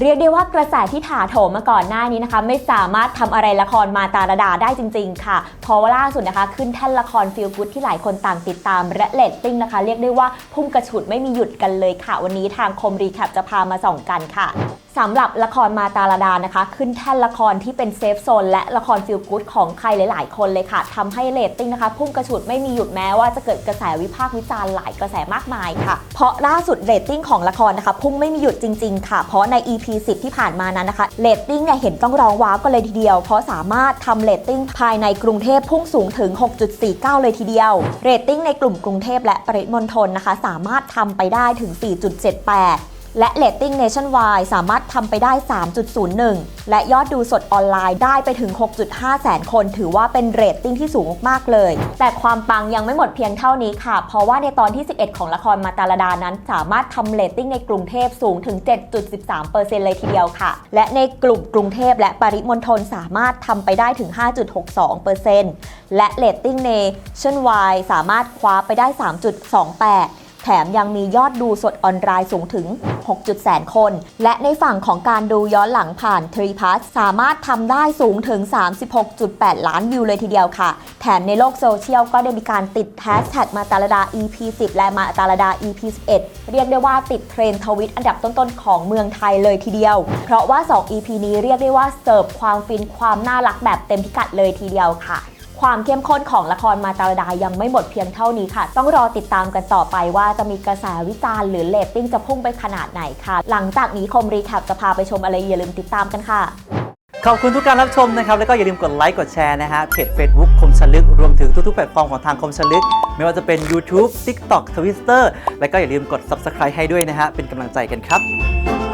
เรียกได้ว่ากระแสที่ถาโถมมาก่อนหน้านี้นะคะ ไม่สามารถทำอะไรละครมาตาระดาได้จริง ๆ ค่ะ เพราะว่าล่าสุดนะคะ ขึ้นแท่นละครฟิลกูดที่หลายคนต่างติดตามและเลตติ้งนะคะ เรียกได้ว่าพุ่งกระฉุดไม่มีหยุดกันเลยค่ะ วันนี้ทางคมรีแคปจะพามาส่องกันค่ะ สำหรับละครมาตาลดานะคะ ขึ้นแท่นละครที่เป็นเซฟโซนและละครฟิลกูดของใครหลาย ๆ คนเลยค่ะทำให้เรตติ้งนะคะ พุ่งกระฉุดไม่มีหยุดแม้ว่าจะเกิดกระแสวิพากษ์วิจารณ์หลายกระแสมากมายค่ะ เพราะล่าสุดเรตติ้งของละครนะคะ พุ่งไม่มีหยุดจริง ๆ ค่ะ เพราะใน EP 10 ที่ผ่านมานั้นนะคะเรตติ้งเนี่ยเห็นต้องร้องว้าวกันเลยทีเดียว เพราะสามารถทำเรตติ้งภายในกรุงเทพพุ่งสูงถึง 6.49 เลยทีเดียวเรตติ้งในกลุ่มกรุงเทพและปริมณฑลนะคะ สามารถทำไปได้ถึง 4.78 และเลตติ้ง Nationwide สามารถทำไปได้ 3.01 และยอดดูสดออนไลน์ได้ไปถึง 6.5 แสนคน ถือว่าเป็นเรตติ้งที่สูงมากเลย แต่ความปังยังไม่หมดเพียงเท่านี้ค่ะ เพราะว่าในตอนที่ 11 ของละครมาตาลดานั้น สามารถทำเรตติ้งในกรุงเทพสูงถึง 7.13%เลยทีเดียวค่ะ และในกลุ่มกรุงเทพและปริมณฑลสามารถทำไปได้ถึง 5.62%และเรตติ้ง Nationwide สามารถคว้าไปได้ 3.28 แถมยังมียอดดูสดออนไลน์สูงถึง6แสนคน และในฝั่งของการดูย้อนหลังผ่านทรีพัสสามารถทำได้สูงถึง 36.8 ล้านวิวเลยทีเดียวค่ะ แถมในโลกโซเชียลก็ได้มีการติดแฮชแท็กมาตาลดา EP 10 และมาตาลดา EP 11 เรียกได้ว่าติดเทรนทวิตอันดับต้นๆ ของเมืองไทยเลยทีเดียว เพราะว่า 2 EP นี้เรียกได้ว่าเสิร์ฟความฟินความน่ารักแบบเต็มพิกัดเลยทีเดียวค่ะ ความเข้มข้นของละครมาตาลดายังไม่หมดเพียงเท่านี้ค่ะ ต้องรอติดตามกันต่อไปว่าจะมีกระแสวิจารณ์หรือเลตติ้งจะพุ่งไปขนาดไหนค่ะ หลังจากนี้คมรีแคปจะพาไปชมอะไรอย่าลืมติดตามกันค่ะ ขอบคุณทุกการรับชมนะครับ แล้วก็อย่าลืมกดไลค์กดแชร์นะฮะเพจ Facebook คมชลึก รวมถึงทุกๆแพลตฟอร์มของทางคมชลึก ไม่ว่าจะเป็น YouTube TikTok Twitter แล้วก็อย่าลืมกด Subscribe ให้ด้วยนะฮะเป็นกำลังใจกันครับ